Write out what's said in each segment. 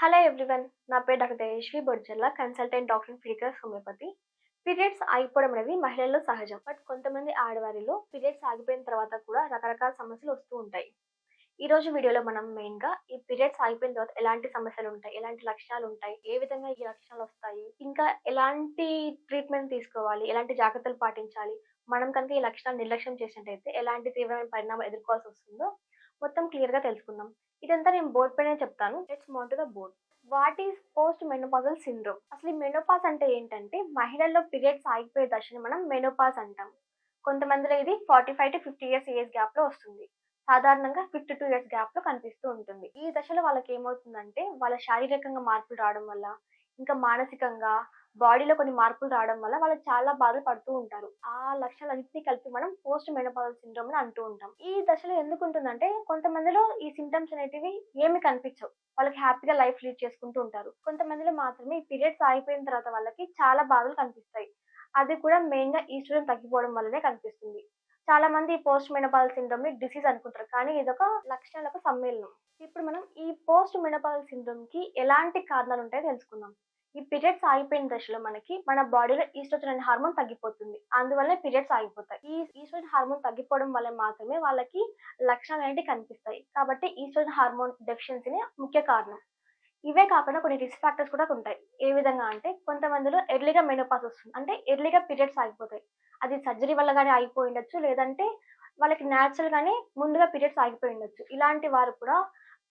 Hello everyone నా పేరు doctor Tejaswi Bodjalla consultant doctor physical homeopathy periods ఆగిపోవడం అనేది మహిళల్లో సహజం. బట్ కొంతమంది ఆడవారిలో పీరియడ్స్ ఆగిపోయిన తర్వాత కూడా రకరకాల సమస్యలు వస్తూ ఉంటాయి. ఈ రోజు వీడియోలో మనం మెయిన్గా ఈ పీరియడ్స్ ఆగిపోయిన తర్వాత ఎలాంటి సమస్యలు ఉంటాయి ఎలాంటి లక్షణాలు ఉంటాయి ఏ విధంగా ఈ లక్షణాలు వస్తాయి ఇంకా ఎలాంటి ట్రీట్మెంట్ తీసుకోవాలి ఎలాంటి జాగ్రత్తలు పాటించాలి మనం కనుక ఈ లక్షణాలు నిర్లక్ష్యం చేసినట్టయితే ఎలాంటి తీవ్రమైన పరిణామాలు ఎదుర్కోవాల్సి వస్తుందో మొత్తం క్లియర్గా తెలుసుకుందాం. ఇదంతా నేను బోర్డ్ పైన చెప్తాను. Let's move on to the board what is post menopausal syndrome అసలు ఈ మెనోపాజ్ అంటే ఏంటంటే మహిళల్లో పీరియడ్స్ ఆగిపోయే దశని మనం మెనోపాజ్ అంటాం. కొంతమందిలో ఇది forty five to fifty years age గ్యాప్లో వస్తుంది. సాధారణంగా ఫిఫ్టీ టూ ఇయర్స్ గ్యాప్లో కనిపిస్తూ ఉంటుంది. ఈ దశలో వాళ్ళకి ఏమవుతుందంటే వాళ్ళ శారీరకంగా మార్పులు రావడం వల్ల ఇంకా మానసికంగా బాడీలో కొన్ని మార్పులు రావడం వల్ల వాళ్ళు చాలా బాధలు పడుతూ ఉంటారు. ఆ లక్షణాలన్నింటినీ కలిపి మనం పోస్ట్ మెనోపాజల్ సిండ్రోమ్ అని అంటూ ఉంటాం. ఈ దశలో ఎందుకు ఉంటుందంటే కొంతమందిలో ఈ సింటమ్స్ అనేటివి ఏమి కనిపించవు. వాళ్ళకి హ్యాపీగా లైఫ్ లీడ్ చేసుకుంటూ ఉంటారు. కొంతమందిలో మాత్రమే ఈ పీరియడ్స్ ఆగిపోయిన తర్వాత వాళ్ళకి చాలా బాధలు కనిపిస్తాయి. అది కూడా మెయిన్గా ఈస్ట్రోజన్ తగ్గిపోవడం వల్లనే కనిపిస్తుంది. చాలా మంది ఈ పోస్ట్ మెనోపాల్ సిండ్రోమ్ని డిసీజ్ అనుకుంటారు. కానీ ఇదొక లక్షణాలకు సమ్మేళనం. ఇప్పుడు మనం ఈ పోస్ట్ మెనోపాల్ సిండ్రోమ్కి ఎలాంటి కారణాలు ఉంటాయో తెలుసుకుందాం. ఈ పీరియడ్స్ ఆగిపోయిన దశలో మనకి మన బాడీలో ఈస్ట్రోజన్ అనే హార్మోన్ తగ్గిపోతుంది. అందువల్ల పీరియడ్స్ ఆగిపోతాయి. ఈ ఈస్ట్రోజన్ హార్మోన్ తగ్గిపోవడం వల్ల మాత్రమే వాళ్ళకి లక్షణాలు అనేవి కనిపిస్తాయి. కాబట్టి ఈస్ట్రోజన్ హార్మోన్ డెఫిషియన్సీనే ముఖ్య కారణం. ఇవే కాకుండా కొన్ని రిస్క్ ఫ్యాక్టర్స్ కూడా ఉంటాయి. ఏ విధంగా అంటే కొంతమందిలో ఎర్లీగా మెనోపాస్ వస్తుంది. అంటే ఎర్లీగా పీరియడ్స్ ఆగిపోతాయి. అది సర్జరీ వల్ల కానీ ఆగిపోయి ఉండొచ్చు. లేదంటే వాళ్ళకి న్యాచురల్ గానే ముందుగా పీరియడ్స్ ఆగిపోయి ఉండొచ్చు. ఇలాంటి వారు కూడా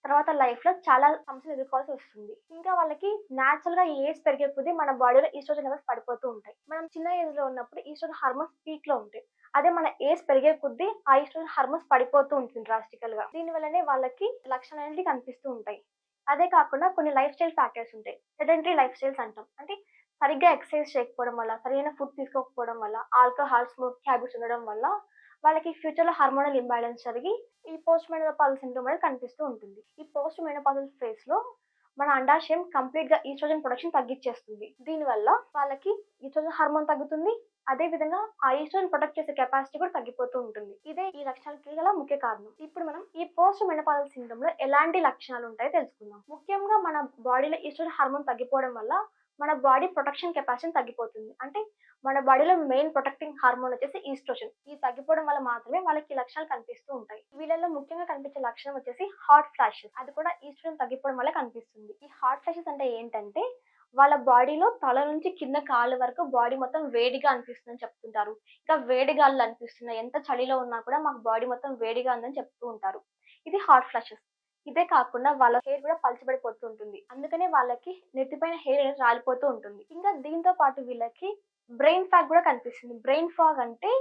తర్వాత లైఫ్లో చాలా సమస్యలు ఎదుర్కోవాల్సి వస్తుంది. ఇంకా వాళ్ళకి న్యాచురల్గా ఏజ్ పెరిగే కొద్దీ మన బాడీలో ఈస్ట్రోజన్ లెవెల్స్ పడిపోతూ ఉంటాయి. మనం చిన్న ఏజ్లో ఉన్నప్పుడు ఈస్ట్రోజన్ హార్మోన్స్ పీక్లో ఉంటాయి. అదే మన ఏజ్ పెరిగే కొద్దీ ఆ ఈస్ట్రోజన్ హార్మోన్స్ పడిపోతూ ఉంటుంది డ్రాస్టికల్గా. దీని వల్లనే వాళ్ళకి లక్షణాలు అనేవి కనిపిస్తూ ఉంటాయి. అదే కాకుండా కొన్ని లైఫ్ స్టైల్ ఫ్యాక్టర్స్ ఉంటాయి. సెడెంటరీ లైఫ్ స్టైల్స్ అంటాం. అంటే సరిగ్గా ఎక్సర్సైజ్ చేయకపోవడం వల్ల సరైన ఫుడ్ తీసుకోకపోవడం వల్ల ఆల్కహాల్ స్మోక్ హ్యాబిట్స్ ఉండడం వల్ల వాళ్ళకి ఫ్యూచర్లో హార్మోనల్ ఇంబ్యాలెన్స్ జరిగి ఈ పోస్ట్ మెనోపాల్ సిండ్రోమ్ అనేది కనిపిస్తూ ఉంటుంది. ఈ పోస్ట్ మెనోపాల్ ఫేజ్లో మన అండాశయం కంప్లీట్గా ఈస్ట్రోజన్ ప్రొడక్షన్ తగ్గించేస్తుంది. దీనివల్ల వాళ్ళకి ఈస్ట్రోజన్ హార్మోన్ తగ్గుతుంది. అదే విధంగా ఆ ఈస్ట్రోజన్ ప్రొటెక్ట్ చేసే కెపాసిటీ కూడా తగ్గిపోతూ ఉంటుంది. ఇదే ఈ లక్షణాలకి గల ముఖ్య కారణం. ఇప్పుడు మనం ఈ పోస్ట్ మెనోపాల్ సిండ్రోమ్లో ఎలాంటి లక్షణాలు ఉంటాయో తెలుసుకుందాం. ముఖ్యంగా మన బాడీలో ఈస్ట్రోజన్ హార్మోన్ తగ్గిపోవడం వల్ల మన బాడీ ప్రొటెక్షన్ కెపాసిటీ తగ్గిపోతుంది. అంటే మన బాడీలో మెయిన్ ప్రొటెక్టింగ్ హార్మోన్ వచ్చేసి ఈస్ట్రోజన్ ఇది తగ్గిపోవడం వల్ల మాత్రమే వాళ్ళకి ఈ లక్షణాలు కనిపిస్తూ ఉంటాయి. వీళ్ళలో ముఖ్యంగా కనిపించే లక్షణం వచ్చేసి హాట్ ఫ్లాషెస్ అది కూడా ఈస్ట్రోజన్ తగ్గిపోవడం వల్ల కనిపిస్తుంది. ఈ హాట్ ఫ్లాషెస్ అంటే ఏంటంటే వాళ్ళ బాడీలో తల నుంచి కింద కాళ్ళ వరకు బాడీ మొత్తం వేడిగా అనిపిస్తుందని చెప్తుంటారు. ఇంకా వేడిగాళ్ళు అనిపిస్తున్నాయి. ఎంత చలిలో ఉన్నా కూడా మాకు బాడీ మొత్తం వేడిగా ఉందని చెప్తూ ఉంటారు. ఇది హాట్ ఫ్లాషెస్ ఇదే కాకుండా వాళ్ళ హెయిర్ కూడా పలచబడిపోతూ ఉంటుంది. అందుకనే వాళ్ళకి నెత్తిపైన హెయిర్ అనేది రాలిపోతూ ఉంటుంది. ఇంకా దీంతో పాటు వీళ్ళకి బ్రెయిన్ ఫాగ్ కూడా కనిపిస్తుంది. బ్రెయిన్ ఫాగ్ అంటే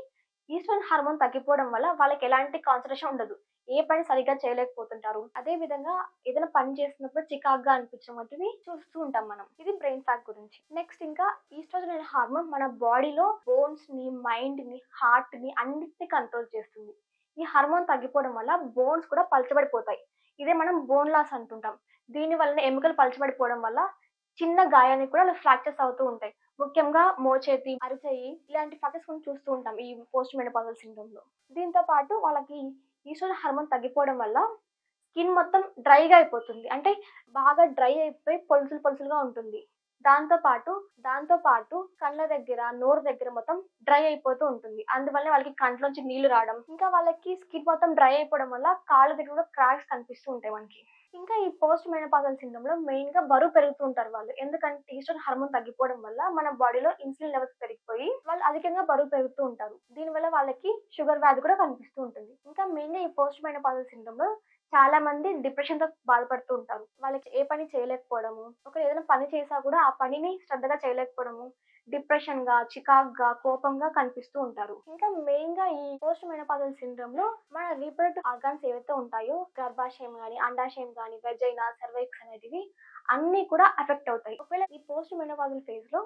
ఈస్ట్రోజన్ హార్మోన్ తగ్గిపోవడం వల్ల వాళ్ళకి ఎలాంటి కాన్సన్ట్రేషన్ ఉండదు. ఏ పని సరిగ్గా చేయలేకపోతుంటారు. అదే విధంగా ఏదైనా పని చేస్తున్నప్పుడు చికాగ్గా అనిపించడం వంటివి చూస్తూ ఉంటాం మనం. ఇది బ్రెయిన్ ఫ్యాక్ గురించి. నెక్స్ట్ ఇంకా ఈస్ట్రోజన్ అనే హార్మోన్ మన బాడీలో బోన్స్ని మైండ్ని హార్ట్ని అన్నిటిని కంట్రోల్ చేస్తుంది. ఈ హార్మోన్ తగ్గిపోవడం వల్ల బోన్స్ కూడా పలచబడిపోతాయి. ఇదే మనం బోన్ లాస్ అంటుంటాం. దీని వలన ఎముకలు పలచబడిపోవడం వల్ల చిన్న గాయానికి కూడా ఫ్రాక్చర్స్ అవుతూ ఉంటాయి. ముఖ్యంగా మోచేతి అరిచేయి ఇలాంటి ఫ్రాక్చర్స్ మనం చూస్తూ ఉంటాం ఈ పోస్ట్ మెనోపాజల్ సిండ్రోమ్లో. దీంతో పాటు వాళ్ళకి ఈశ్వర హార్మోన్ తగ్గిపోవడం వల్ల స్కిన్ మొత్తం డ్రైగా అయిపోతుంది. అంటే బాగా డ్రై అయిపోయి పొలుసులు పొలుసులుగా ఉంటుంది. దాంతో పాటు దాంతో పాటు కళ్ళ దగ్గర నోరు దగ్గర మొత్తం డ్రై అయిపోతూ ఉంటుంది. అందువల్ల వాళ్ళకి కంట్లోంచి నీళ్ళు రావడం ఇంకా వాళ్ళకి స్కిన్ మొత్తం డ్రై అయిపోవడం వల్ల కాళ్ళ దగ్గర కూడా క్రాక్స్ కనిపిస్తూ ఉంటాయి మనకి. ఇంకా ఈ పోస్ట్ మెనోపాజల్ సిండ్రోమ్లో మెయిన్గా బరువు పెరుగుతూ ఉంటారు వాళ్ళు. ఎందుకంటే ఈస్ట్రోజన్ హార్మోన్ తగ్గిపోవడం వల్ల మన బాడీలో ఇన్సులిన్ లెవెల్స్ పెరిగిపోయి వాళ్ళు అధికంగా బరువు పెరుగుతూ ఉంటారు. దీనివల్ల వాళ్ళకి షుగర్ వ్యాధి కూడా కనిపిస్తూ ఉంటుంది. ఇంకా మెయిన్గా ఈ పోస్ట్ మెనోపాజల్ సిండ్రోమ్లో చాలా మంది డిప్రెషన్తో బాధపడుతూ ఉంటారు. వాళ్ళకి ఏ పని చేయలేకపోవడము ఒకరు ఏదైనా పని చేసా కూడా ఆ పనిని శ్రద్ధగా చేయలేకపోవడము డిప్రెషన్గా చికాక్గా కోపంగా కనిపిస్తూ ఉంటారు. ఇంకా మెయిన్గా ఈ పోస్ట్ మెనోపాజల్ సిండ్రోమ్లో మన రీప్రొడక్టివ్ ఆర్గాన్స్ ఏవైతే ఉంటాయో గర్భాశయం గాని అండాశయం గాని వెజైనా సర్వైక్స్ అనేటివి అన్ని కూడా అఫెక్ట్ అవుతాయి. ఒకవేళ ఈ పోస్ట్ మెనోపాజల్ ఫేజ్లో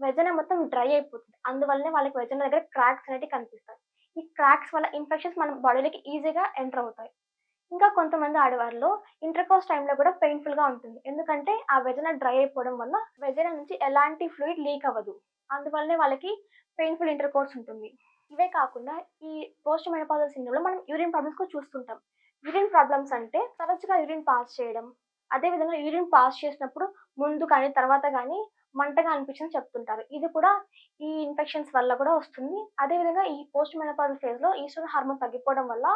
వెజన మొత్తం డ్రై అయిపోతుంది. అందువల్లనే వాళ్ళకి వెజన దగ్గర క్రాక్స్ అనేవి కనిపిస్తాయి. ఈ క్రాక్స్ వల్ల ఇన్ఫెక్షన్స్ మన బాడీలోకి ఈజీగా ఎంటర్ అవుతాయి. ఇంకా కొంతమంది ఆడవారిలో ఇంటర్కోస్ టైంలో కూడా పెయిన్ఫుల్గా ఉంటుంది. ఎందుకంటే ఆ వెజన డ్రై అయిపోవడం వల్ల వెజన నుంచి ఎలాంటి ఫ్లూయిడ్ లీక్ అవ్వదు. అందువల్లనే వాళ్ళకి పెయిన్ఫుల్ ఇంటర్కోర్స్ ఉంటుంది. ఇవే కాకుండా ఈ పోస్ట్ మెనోపాజల్ సిండ్రోమ్ మనం యూరిన్ ప్రాబ్లమ్స్ కూడా చూస్తుంటాం. యూరిన్ ప్రాబ్లమ్స్ అంటే తరచుగా యూరిన్ పాస్ చేయడం. అదేవిధంగా యూరిన్ పాస్ చేసినప్పుడు ముందు కానీ తర్వాత కానీ మంటగా అనిపించింది చెప్తుంటారు. ఇది కూడా ఈ ఇన్ఫెక్షన్స్ వల్ల కూడా వస్తుంది. అదేవిధంగా ఈ పోస్ట్ మెనపాజల్ ఫేజ్లో ఈశ్వర హార్మోన్ తగ్గిపోవడం వల్ల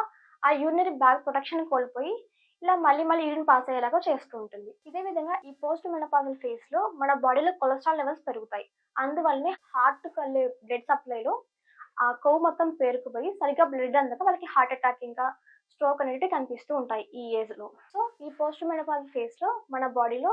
ఆ యూరినరీ బ్యాగ్ ప్రొటెక్షన్ కోల్పోయి ఇలా మళ్ళీ మళ్ళీ యూరిన్ పాస్ అయ్యేలాగా చేస్తూ ఉంటుంది. ఇదే విధంగా ఈ పోస్ట్ మెనపాజల్ ఫేజ్లో మన బాడీలో కొలెస్ట్రాల్ లెవెల్స్ పెరుగుతాయి. అందువల్లనే హార్ట్ కల్లే బ్లడ్ సప్లైలో ఆ కొవ్వు మొత్తం పేరుకుపోయి సరిగ్గా బ్లడ్ అందక వాళ్ళకి హార్ట్ అటాక్ ఇంకా స్ట్రోక్ అనేటివి కనిపిస్తూ ఉంటాయి ఈ ఏజ్లో. సో ఈ పోస్ట్ మెనపాజల్ ఫేజ్లో మన బాడీలో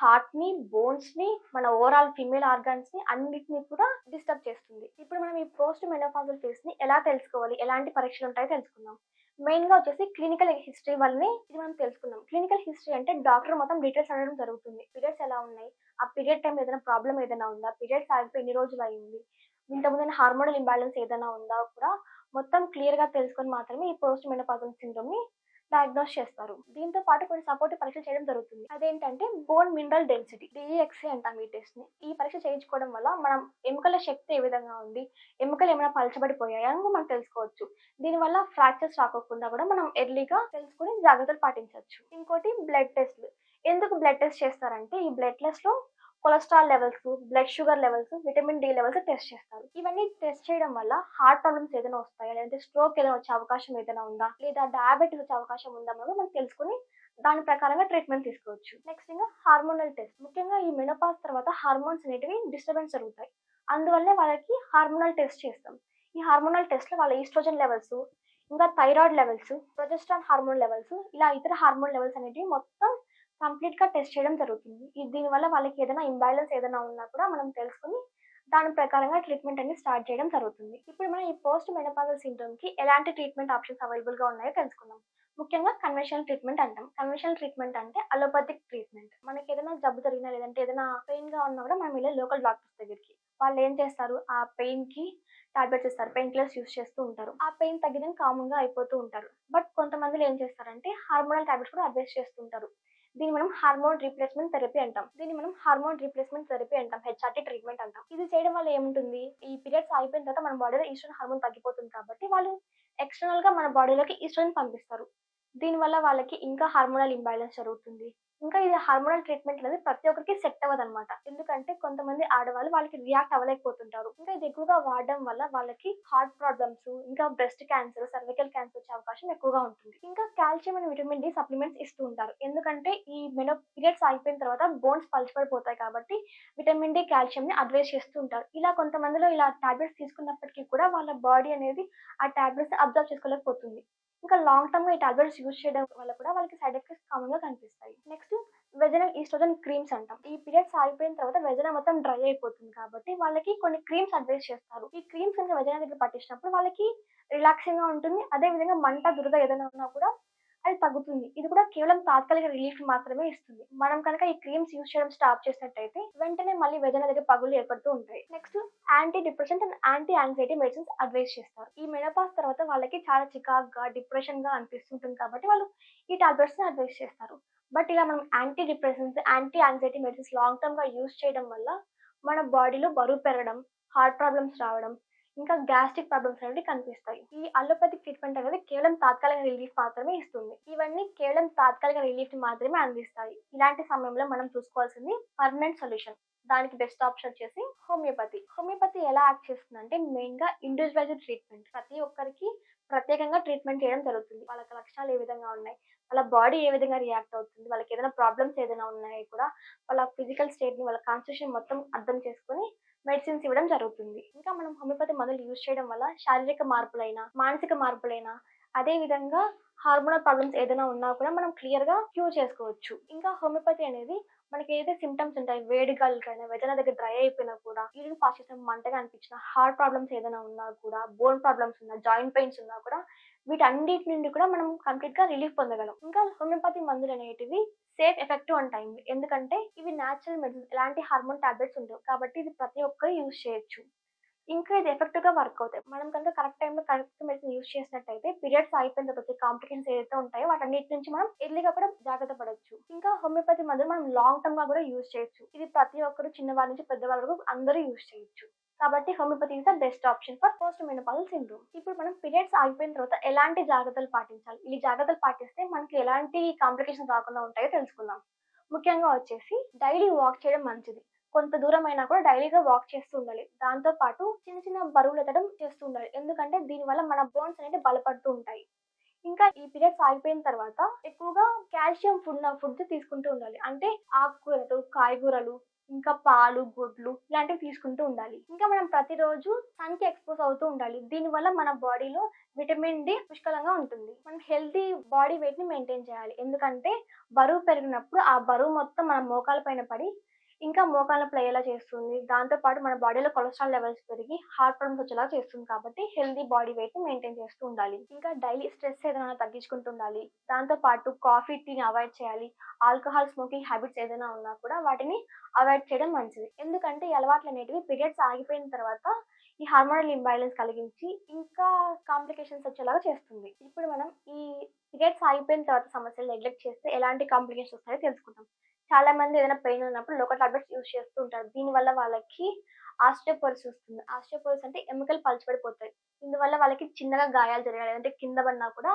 హార్ట్ని బోన్స్ని మన ఓవరాల్ ఫిమేల్ ఆర్గాన్స్ని అన్నిటిని కూడా డిస్టర్బ్ చేస్తుంది. ఇప్పుడు మనం ఈ పోస్ట్ మెనోపాజల్ ఫేజ్ని ఎలా తెలుసుకోవాలి? ఎలాంటి పరీక్షలు ఉంటాయో తెలుసుకుందాం. మెయిన్గా వచ్చేసి క్లినికల్ హిస్టరీ వల్లనే ఇది మనం తెలుసుకుందాం. క్లినికల్ హిస్టరీ అంటే డాక్టర్ మొత్తం డీటెయిల్స్ అడగడం జరుగుతుంది. పీరియడ్స్ ఎలా ఉన్నాయి? ఆ పీరియడ్ టైం ఏదైనా ప్రాబ్లం ఏదైనా ఉందా? పీరియడ్స్ ఆగిపోయి ఎన్ని రోజులు అయింది? ఇంతకుముందు హార్మోనల్ ఇంబ్యాలెన్స్ ఏదైనా ఉందా? కూడా మొత్తం క్లియర్గా తెలుసుకొని మాత్రమే ఈ పోస్ట్ మెనోపాజల్ సిండ్రోమ్ని డయాగ్నోస్ చేస్తారు. దీంతో పాటు కొన్ని సపోర్టివ్ పరీక్షలు చేయడం జరుగుతుంది. అదేంటంటే బోన్ మినరల్ డెన్సిటీ డిఎక్సీ అంటాం ఈ టెస్ట్ని. ఈ పరీక్ష చేయించుకోవడం వల్ల మనం ఎముకల శక్తి ఏ విధంగా ఉంది ఎముకలు ఏమైనా పలచబడిపోయాయా అని మనం తెలుసుకోవచ్చు. దీనివల్ల ఫ్రాక్చర్స్ రాకోకుండా కూడా మనం ఎర్లీగా తెలుసుకుని జాగ్రత్తలు పాటించవచ్చు. ఇంకోటి బ్లడ్ టెస్ట్లు ఎందుకు బ్లడ్ టెస్ట్ చేస్తారంటే ఈ బ్లడ్ టెస్ట్లో cholesterol levels blood sugar levels vitamin D levels test చేస్తారు. ఇవన్నీ టెస్ట్ చేయడం వల్ల హార్ట్ ప్రాబ్లమ్స్ ఏదైనా వస్తాయా? లేదంటే స్ట్రోక్ ఏదైనా వచ్చే అవకాశం ఏదైనా ఉందా? లేదా డయాబెటీస్ వచ్చే అవకాశం ఉందా అనేది మనం తెలుసుకుని దాని ప్రకారంగా ట్రీట్మెంట్ తీసుకోవచ్చు. నెక్స్ట్ ఇంకా హార్మోనల్ టెస్ట్ ముఖ్యంగా ఈ మెనోపాస్ తర్వాత హార్మోన్స్ అనేటివి డిస్టర్బెన్స్ జరుగుతాయి. అందువల్లే వాళ్ళకి హార్మోనల్ టెస్ట్ చేస్తాం. ఈ హార్మోనల్ టెస్ట్లో వాళ్ళ ఈస్ట్రోజన్ లెవెల్స్ ఇంకా thyroid levels progesterone hormone levels ఇలా ఇతర హార్మోన్ లెవెల్స్ అనేటివి మొత్తం కంప్లీట్గా టెస్ట్ చేయడం జరుగుతుంది. ఈ- దీనివల్ల వాళ్ళకి ఏదైనా ఇంబ్యాలెన్స్ ఏదైనా ఉన్నా కూడా మనం తెలుసుకుని దాని ప్రకారంగా ట్రీట్మెంట్ అనేది స్టార్ట్ చేయడం జరుగుతుంది. ఇప్పుడు మనం ఈ పోస్ట్ మెనపాజల్ సిండ్రోమ్కి ఎలాంటి ట్రీట్మెంట్ ఆప్షన్స్ అవైలబుల్గా ఉన్నాయో తెలుసుకుందాం. ముఖ్యంగా కన్వెన్షనల్ ట్రీట్మెంట్ అంటాం. కన్వెన్షనల్ ట్రీట్మెంట్ అంటే అలోపతిక్ ట్రీట్మెంట్. మనకి ఏదైనా జబ్బు జరిగినా లేదంటే ఏదైనా పెయిన్గా ఉన్నా కూడా మనం వెళ్ళే లోకల్ డాక్టర్స్ దగ్గరికి. వాళ్ళు ఏం చేస్తారు? ఆ పెయిన్కి టాబ్లెట్స్ ఇస్తారు. పెయిన్ కిల్లర్స్ యూస్ చేస్తూ ఉంటారు. ఆ పెయిన్ తగ్గిదని కామన్గా అయిపోతూ ఉంటారు. బట్ కొంతమందిలో ఏం చేస్తారంటే హార్మోనల్ టాబ్లెట్స్ కూడా అడ్వైస్ చేస్తుంటారు దీన్ని మనం హార్మోన్ రీప్లేస్మెంట్ థెరపీ అంటాం. దీన్ని మనం హార్మోన్ రీప్లేస్మెంట్ థెరపీ అంటాం హెచ్ఆర్టీ ట్రీట్మెంట్ అంటాం. ఇది చేయడం వల్ల ఏముంటుంది? ఈ పీరియడ్స్ అయిపోయిన తర్వాత మన బాడీలో ఈస్ట్రోన్ హార్మోన్ తగ్గిపోతుంది కాబట్టి వాళ్ళు ఎక్స్టర్నల్గా మన బాడీలోకి ఈస్ట్రోన్ పంపిస్తారు. దీనివల్ల వాళ్ళకి ఇంకా హార్మోనల్ ఇంబ్యాలెన్స్ జరుగుతుంది. ఇంకా ఇది హార్మోనల్ ట్రీట్మెంట్ అనేది ప్రతి ఒక్కరికి సెట్ అవ్వదు అనమాట ఎందుకంటే కొంతమంది ఆడవాళ్ళు వాళ్ళకి రియాక్ట్ అవ్వలేకపోతుంటారు. ఇంకా ఇది ఎక్కువగా వాడడం వల్ల వాళ్ళకి హార్ట్ ప్రాబ్లమ్స్ ఇంకా బ్రెస్ట్ క్యాన్సర్ సర్వికల్ క్యాన్సర్ వచ్చే అవకాశం ఎక్కువగా ఉంటుంది. ఇంకా calcium and vitamin D supplements ఇస్తూ ఉంటారు. ఎందుకంటే ఈ మెనో పీరియడ్స్ అయిపోయిన తర్వాత బోన్స్ పలచబడిపోతాయి కాబట్టి విటమిన్ డి కాల్షియం ని అడ్వైస్ చేస్తూ ఉంటారు. ఇలా కొంతమందిలో ఇలా టాబ్లెట్స్ తీసుకున్నప్పటికీ కూడా వాళ్ళ బాడీ అనేది ఆ టాబ్లెట్స్ అబ్జర్వ్ చేసుకోలేకపోతుంది. ఇంకా లాంగ్ టర్మ్ ఈ టాబ్లెట్స్ యూజ్ చేయడం వల్ల కూడా వాళ్ళకి సైడ్ ఎఫెక్ట్స్ కామన్గా కనిపిస్తాయి. నెక్స్ట్ వెజనల్ ఈస్ట్రోజన్ క్రీమ్స్ అంటాం. ఈ పీరియడ్స్ ఆగిపోయిన తర్వాత వెజన మొత్తం డ్రై అయిపోతుంది కాబట్టి వాళ్ళకి కొన్ని క్రీమ్స్ అడ్వైస్ చేస్తారు. ఈ క్రీమ్స్ కనుక వెజన దగ్గర పట్టించినప్పుడు వాళ్ళకి రిలాక్సింగ్గా ఉంటుంది. అదే విధంగా మంట దురద ఏదైనా ఉన్నా కూడా అది తగ్గుతుంది. ఇది కూడా కేవలం తాత్కాలిక రిలీఫ్ మాత్రమే ఇస్తుంది. మనం కనుక ఈ క్రీమ్స్ యూజ్ చేయడం స్టాప్ చేసినట్టయితే వెంటనే మళ్ళీ వేదన దగ్గర పగులు ఏర్పడుతూ ఉంటాయి. Next anti depression and anti anxiety medicines advice చేస్తారు. ఈ మెనోపాస్ తర్వాత వాళ్ళకి చాలా చికాగ్గా డిప్రెషన్గా అనిపిస్తుంటుంది కాబట్టి వాళ్ళు ఈ టాబ్లెట్స్ని అడ్వైస్ చేస్తారు. బట్ ఇలా మనం anti depressions anti anxiety medicines long టర్మ్గా use చేయడం వల్ల మన బాడీలో బరువు పెరగడం హార్ట్ ప్రాబ్లమ్స్ రావడం ఇంకా గ్యాస్ట్రిక్ ప్రాబ్లమ్స్ అనేవి కనిపిస్తాయి. ఈ అలోపతిక్ ట్రీట్మెంట్ అనేది కేవలం తాత్కాలిక రిలీఫ్ మాత్రమే ఇస్తుంది. ఇవన్నీ కేవలం తాత్కాలిక రిలీఫ్ మాత్రమే అందిస్తాయి. ఇలాంటి సమయంలో మనం చూసుకోవాల్సింది పర్మనెంట్ సొల్యూషన్ దానికి బెస్ట్ ఆప్షన్ వచ్చేసి హోమియోపతి హోమియోపతి ఎలా యాక్ట్ చేస్తుందంటే మెయిన్గా ఇండివిజువలైజ్డ్ ట్రీట్మెంట్ ప్రతి ఒక్కరికి ప్రత్యేకంగా ట్రీట్మెంట్ చేయడం జరుగుతుంది. వాళ్ళకి లక్షణాలు ఏ విధంగా ఉన్నాయి? వాళ్ళ బాడీ ఏ విధంగా రియాక్ట్ అవుతుంది? వాళ్ళకి ఏదైనా ప్రాబ్లమ్స్ ఏదైనా ఉన్నాయి కూడా? వాళ్ళ ఫిజికల్ స్టేట్ని వాళ్ళ కాన్స్టిట్యూషన్ మొత్తం అర్థం చేసుకొని మెడిసిన్స్ ఇవ్వడం జరుగుతుంది. ఇంకా మనం హోమియోపతి మందులు యూజ్ చేయడం వల్ల శారీరక మార్పులైనా మానసిక మార్పులైనా అదే విధంగా హార్మోనల్ ప్రాబ్లమ్స్ ఏదైనా ఉన్నా కూడా మనం క్లియర్గా క్యూర్ చేసుకోవచ్చు. ఇంకా హోమియోపతి అనేది మనకి ఏదైతే సిమ్టమ్స్ ఉంటాయి వేడి గాలికైనా వెజన దగ్గర డ్రై అయిపోయినా కూడా యూరిన్ పాస్ చేసిన మంటగా అనిపించిన హార్ట్ ప్రాబ్లమ్స్ ఏదైనా ఉన్నా కూడా బోన్ ప్రాబ్లమ్స్ ఉన్నా జాయింట్ పెయిన్స్ ఉన్నా కూడా వీటన్నిటి నుండి కూడా మనం కంప్లీట్గా రిలీఫ్ పొందగలం. ఇంకా హోమియోపతి మందులు అనేటివి సేఫ్ ఎఫెక్టివ్ అండ్ ఎందుకంటే ఇవి న్యాచురల్ మెడిసిన్ ఎలాంటి హార్మోన్ టాబ్లెట్స్ ఉండవు. కాబట్టి ఇది ప్రతి ఒక్కరు యూజ్ చేయొచ్చు. ఇంకా ఇది ఎఫెక్టివ్గా వర్క్ అవుతాయి. మనం కనుక కరెక్ట్ టైంలో కరెక్ట్ మెడిసిన్ యూస్ చేసినట్టయితే పీరియడ్స్ అయిపోయిన తర్వాత కాంప్లికేషన్స్ ఏదైతే ఉంటాయో వాటన్నిటి నుంచి మనం ఎర్లీగా కూడా జాగ్రత్త పడవచ్చు ఇంకా హోమియోపతి మందులు మనం లాంగ్ టర్మ్గా కూడా యూజ్ చేయొచ్చు. ఇది ప్రతి ఒక్కరు చిన్నవారి నుంచి పెద్దవాళ్ళ వరకు అందరూ యూజ్ చేయొచ్చు. కాబట్టి homeopathy is the best option for post menopausal syndrome ఇప్పుడు మనం పీరియడ్స్ ఆగిపోయిన తర్వాత ఎలాంటి జాగ్రత్తలు పాటించాలి? ఈ జాగ్రత్తలు పాటిస్తే మనకి ఎలాంటి కాంప్లికేషన్స్ రాకుండా ఉంటాయో తెలుసుకుందాం. ముఖ్యంగా వచ్చేసి డైలీ వాక్ చేయడం మంచిది. కొంత దూరం అయినా కూడా డైలీగా వాక్ చేస్తూ ఉండాలి. దాంతో పాటు చిన్న చిన్న బరువులు ఎత్తడం చేస్తూ ఉండాలి. ఎందుకంటే దీనివల్ల మన బోన్స్ అనేవి బలపడుతూ ఉంటాయి. ఇంకా ఈ పీరియడ్స్ ఆగిపోయిన తర్వాత ఎక్కువగా కాల్షియం ఫుడ్ ఫుడ్ తీసుకుంటూ ఉండాలి. అంటే ఆకుకూరలు కాయగూరలు ఇంకా పాలు గుడ్లు ఇలాంటివి తీసుకుంటూ ఉండాలి. ఇంకా మనం ప్రతిరోజు సన్కి ఎక్స్పోజ్ అవుతూ ఉండాలి. దీనివల్ల మన బాడీలో విటమిన్ డి పుష్కలంగా ఉంటుంది. మనం హెల్తీ బాడీ వెయిట్ని మెయింటైన్ చేయాలి. ఎందుకంటే బరువు పెరిగినప్పుడు ఆ బరువు మొత్తం మన మోకాల పైన పడి ఇంకా మోకాళ్ళ నొప్పులు అయ్యేలా చేస్తుంది? దాంతో పాటు మన బాడీలో కొలెస్ట్రాల్ లెవెల్స్ పెరిగి హార్ట్ ప్రాబ్లమ్స్ వచ్చేలా చేస్తుంది కాబట్టి హెల్దీ బాడీ వెయిట్ మెయింటైన్ చేస్తూ ఉండాలి. ఇంకా డైలీ స్ట్రెస్ ఏదైనా తగ్గించుకుంటూ ఉండాలి. దాంతో పాటు కాఫీ టీని అవాయిడ్ చేయాలి. ఆల్కహాల్ స్మోకింగ్ హ్యాబిట్స్ ఏదైనా ఉన్నా కూడా వాటిని అవాయిడ్ చేయడం మంచిది. ఎందుకంటే ఈ అలవాట్లు అనేటివి పీరియడ్స్ ఆగిపోయిన తర్వాత ఈ హార్మోనల్ ఇంబ్యాలెన్స్ కలిగించి ఇంకా కాంప్లికేషన్స్ వచ్చేలాగా చేస్తుంది. ఇప్పుడు మనం ఈ పీరియడ్స్ ఆగిపోయిన తర్వాత సమస్యలు నెగ్లెక్ట్ చేస్తే ఎలాంటి కాంప్లికేషన్స్ వస్తాయో తెలుసుకుంటాం చాలా మంది ఏదైనా పెయిన్ ఉన్నప్పుడు లోకల్ టాబ్లెట్స్ యూస్ చేస్తూ ఉంటారు. దీనివల్ల వాళ్ళకి ఆస్టియోపోరిస్ వస్తుంది. ఆస్టియోపోరిస్ అంటే ఎముకలు పలచబడిపోతాయి. ఇందువల్ల వాళ్ళకి చిన్నగా గాయాలు జరగాలి. అంటే కింద పడినా కూడా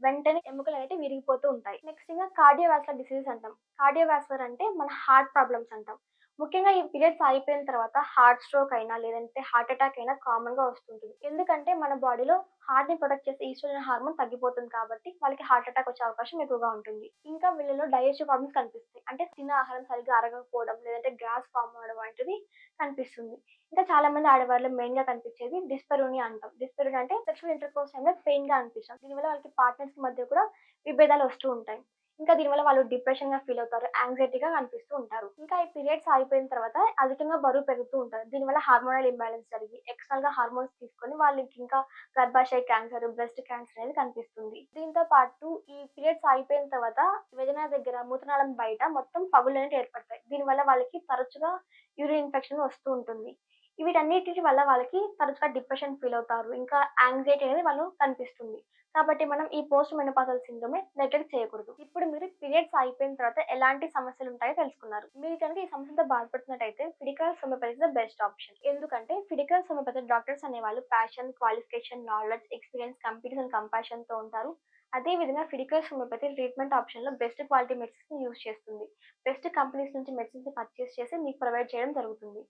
వెంటనే ఎముకలు అయితే విరిగిపోతూ ఉంటాయి. నెక్స్ట్ ఇంకా కార్డియోవాస్కులర్ డిసీజెస్ అంటాం. కార్డియోవాస్కులర్ అంటే మన హార్ట్ ప్రాబ్లమ్స్ అంటాం. ముఖ్యంగా ఈ పీరియడ్స్ అయిపోయిన తర్వాత హార్ట్ స్ట్రోక్ అయినా లేదంటే హార్ట్ అటాక్ అయినా కామన్గా వస్తుంటుంది. ఎందుకంటే మన బాడీలో హార్ట్ని ప్రొటెక్ట్ చేసే ఈస్ట్రోజన్ హార్మోన్ తగ్గిపోతుంది కాబట్టి వాళ్ళకి హార్ట్ అటాక్ వచ్చే అవకాశం ఎక్కువగా ఉంటుంది. ఇంకా వీళ్ళలో డైజెస్టివ్ ప్రాబ్లమ్స్ కనిపిస్తాయి. అంటే తిన్న ఆహారం సరిగ్గా అరగకపోవడం లేదంటే గ్యాస్ ఫామ్ అవడం వంటిది కనిపిస్తుంది. ఇంకా చాలా మంది ఆడవాళ్ళు మెయిన్గా కనిపించేది డిస్పెరోని అంటాం. డిస్పెరోని అంటే సెక్షువల్ ఇంటర్ కోర్స్ టైంలో పెయిన్గా అనిపిస్తాం. దీనివల్ల వాళ్ళకి పార్ట్నర్స్ మధ్య కూడా విభేదాలు వస్తూ ఉంటాయి. ఇంకా దీనివల్ల వాళ్ళు డిప్రెషన్గా ఫీల్ అవుతారు యాంగ్జైటీగా కనిపిస్తూ ఉంటారు. ఇంకా ఈ పీరియడ్స్ ఆగిపోయిన తర్వాత అధికంగా బరువు పెరుగుతూ ఉంటారు. దీనివల్ల హార్మోనల్ ఇంబ్యాలెన్స్ జరిగి ఎక్స్టర్నల్గా హార్మోన్స్ తీసుకొని వాళ్ళకి ఇంకా గర్భాశయ క్యాన్సర్ బ్రెస్ట్ క్యాన్సర్ అనేది కనిపిస్తుంది. దీంతో పాటు ఈ పీరియడ్స్ ఆగిపోయిన తర్వాత వేదన దగ్గర మూత్రనాళం బయట మొత్తం పగులు అనేవి ఏర్పడతాయి దీనివల్ల వాళ్ళకి తరచుగా యూరిన్ ఇన్ఫెక్షన్ వస్తూ ఉంటుంది. వీటన్నిటి వల్ల వాళ్ళకి తరచుగా డిప్రెషన్ ఫీల్ అవుతారు. ఇంకా యాంగ్జైటీ అనేది వాళ్ళు కనిపిస్తుంది. కాబట్టి మనం ఈ పోస్ట్ మెనోపాజల్ సిండ్రోమ్ నెగ్లెక్ట్ చేయకూడదు. ఇప్పుడు మీరు పీరియడ్స్ అయిపోయిన తర్వాత ఎలాంటి సమస్యలు ఉంటాయో తెలుసుకున్నారు. మీరు కనుక ఈ సమస్యతో బాధపడుతున్నట్టయితే Fiticus homeopathy the best option ఎందుకంటే ఫిడికల్ సోమోపతి డాక్టర్స్ అనేవాళ్ళు passion qualification knowledge experience computers and కంపాషన్తో ఉంటారు. అదే విధంగా ఫిడికల్ హోమియోపతి ట్రీట్మెంట్ ఆప్షన్లో బెస్ట్ క్వాలిటీ మెడిసిన్స్ యూస్ చేస్తుంది. బెస్ట్ కంపెనీస్ నుంచి మెడిసిన్స్ పర్చేస్ చేసి మీకు ప్రొవైడ్ చేయడం జరుగుతుంది.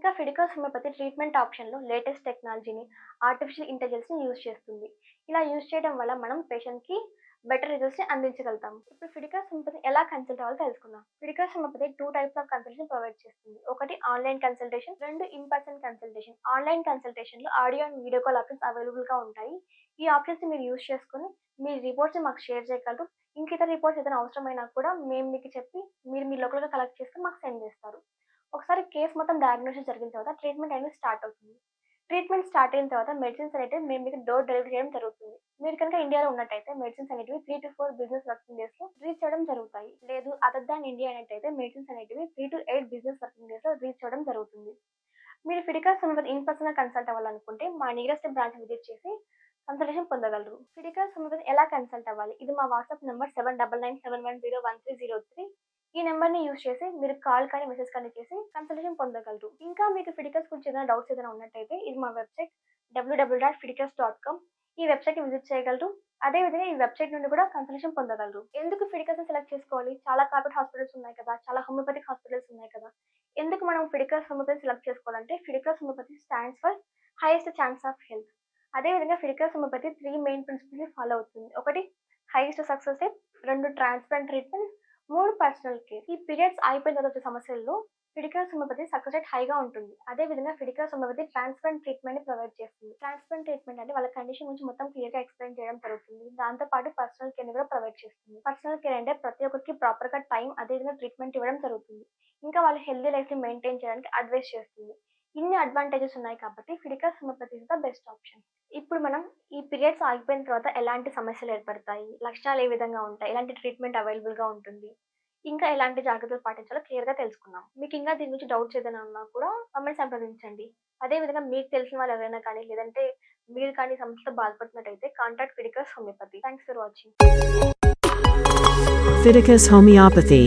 ఇంకా ఫిడికల్ హోమియోపతి ట్రీట్మెంట్ ఆప్షన్లో లేటెస్ట్ టెక్నాలజీని ఆర్టిఫిషియల్ ఇంటెలిజెన్స్ని చేస్తుంది. ఇలా యూస్ చేయడం వల్ల మనం పేషెంట్కి బెటర్ రిజల్ట్స్ని అందించగలుగుతాం. ఇప్పుడు ఫిడికల్ హోమియోపతి ఎలా కన్సల్ట్ అవ్వాలో తెలుసుకుందాం. Fiticus homeopathy two types of consultation provide చేస్తుంది. ఒకటి ఆన్లైన్ కన్సల్టేషన్ రెండు in person consultation online కన్సల్టేషన్లో audio and video call options అవైలబుల్గా ఉంటాయి. ఈ ఆప్షన్స్ మీరు యూజ్ చేసుకుని మీ రిపోర్ట్స్ మాకు షేర్ చేయగలరు. ఇంక ఇతర రిపోర్ట్స్ ఏదైనా అవసరమైనా కూడా మేము మీకు చెప్పి మీరు మీ లోకల్గా కలెక్ట్ చేస్తే మాకు సెండ్ చేస్తారు. ఒకసారి కేసు మొత్తం డయాగ్నోసిస్ జరిగిన తర్వాత ట్రీట్మెంట్ అనేది స్టార్ట్ అవుతుంది. ట్రీట్మెంట్ స్టార్ట్ అయిన తర్వాత మెడిసిన్స్ అనేవి మేము మీకు డోర్ డెలివరీ చేయడం జరుగుతుంది. మీరు కనుక ఇండియాలో ఉన్నట్టయితే మెడిసిన్స్ అనేటివి three to four business working డేస్లో రీచ్ చేయడం జరుగుతాయి. లేదు అదర్ దాన్ ఇండియా అనేటైతే మెడిసిన్స్ అనేటివి three to eight business working డేస్లో రీచ్ చేయడం జరుగుతుంది. మీరు ఫిడికల్ సమయం ఇన్ పర్సనల్ కన్సల్ట్ అవ్వాలనుకుంటే మా నియరెస్ట్ బ్రాంచ్ విజిట్ చేసి కన్సల్టేషన్ పొందగలరు. ఫిడికల్ సమయం ఎలా కన్సల్ట్ అవ్వాలి? ఇది మా WhatsApp number seven double nine seven one zero one three zero three ఈ నెంబర్ని యూస్ చేసి మీరు కాల్ కానీ మెసేజ్ కానీ చేసి కన్సల్టేషన్ పొందగలరు. ఇంకా మీకు ఫిడికల్స్ గురించి ఏదైనా డౌట్స్ ఏదైనా ఉన్నట్టయితే ఇది మా website W W W dot Fiticus dot com ఈ వెబ్సైట్ని విజిట్ చేయగలరు. అదే విధంగా ఈ వెబ్సైట్ నుండి కూడా కన్సల్టేషన్ పొందగలరు. ఎందుకు ఫిడికల్స్ సెలెక్ట్ చేసుకోవాలి? చాలా కార్పొరేట్ హాస్పిటల్స్ ఉన్నాయి కదా చాలా హోమియోపతిక్ హాస్పిటల్స్ ఉన్నాయి కదా. ఎందుకు మనం ఫిడికల్స్ హోమియోపతి సెలెక్ట్ చేసుకోవాలంటే Fiticus homeopathy stands for highest chance of health అదే విధంగా Fiticus homeopathy three main principles follow అవుతుంది. ఒకటి హైయెస్ట్ సక్సెస్ రేట్ రెండు ట్రాన్స్ప్లాంట్ ట్రీట్మెంట్ మూడు పర్సనల్ కేర్ ఈ పీరియడ్స్ అయిపోయిన తర్వాత వచ్చే సమస్యల్లో ఫిడికల్ హోమియోపతి సక్సెస్ రేట్ హైగా ఉంటుంది. అదే విధంగా ఫిడికల్ హోమియోపతి ట్రాన్స్ప్లాంట్ ట్రీట్మెంట్ని ప్రొవైడ్ చేస్తుంది. ట్రాన్స్ప్లాంట్ ట్రీట్మెంట్ అంటే వాళ్ళ కండిషన్ గురించి మొత్తం క్లియర్గా ఎక్స్ప్లెయిన్ చేయడం జరుగుతుంది. దాంతో పాటు పర్సనల్ కేర్ కూడా ప్రొవైడ్ చేస్తుంది. పర్సనల్ కేర్ అంటే ప్రతి ఒక్కరికి ప్రాపర్గా టైం అదే విధంగా ట్రీట్మెంట్ ఇవ్వడం జరుగుతుంది. ఇంకా వాళ్ళ హెల్దీ లైఫ్ని మెయింటైన్ చేయడానికి అడ్వైస్ చేస్తుంది. ఇన్ని అడ్వాంటేజెస్ ఉన్నాయి కాబట్టి Fiticus homeopathy is the best option ఇప్పుడు మనం ఈ పీరియడ్స్ ఆగిపోయిన తర్వాత ఎలాంటి సమస్యలు ఏర్పడతాయి? లక్షణాలు ఏ విధంగా ఉంటాయి? ఎలాంటి ట్రీట్మెంట్ అవైలబుల్గా ఉంటుంది? ఇంకా ఎలాంటి జాగ్రత్తలు పాటించాలో క్లియర్గా తెలుసుకుందాం. మీకు ఇంకా దీని గురించి డౌట్స్ ఏదైనా ఉన్నా కూడా మమ్మల్ని సంప్రదించండి. అదే విధంగా మీకు తెలిసిన వాళ్ళు ఎవరైనా కానీ లేదంటే మీరు కానీ సమస్యతో బాధపడుతున్నట్టయితే contact Fiticus homeopathy thanks for watching Fiticus Homeopathy.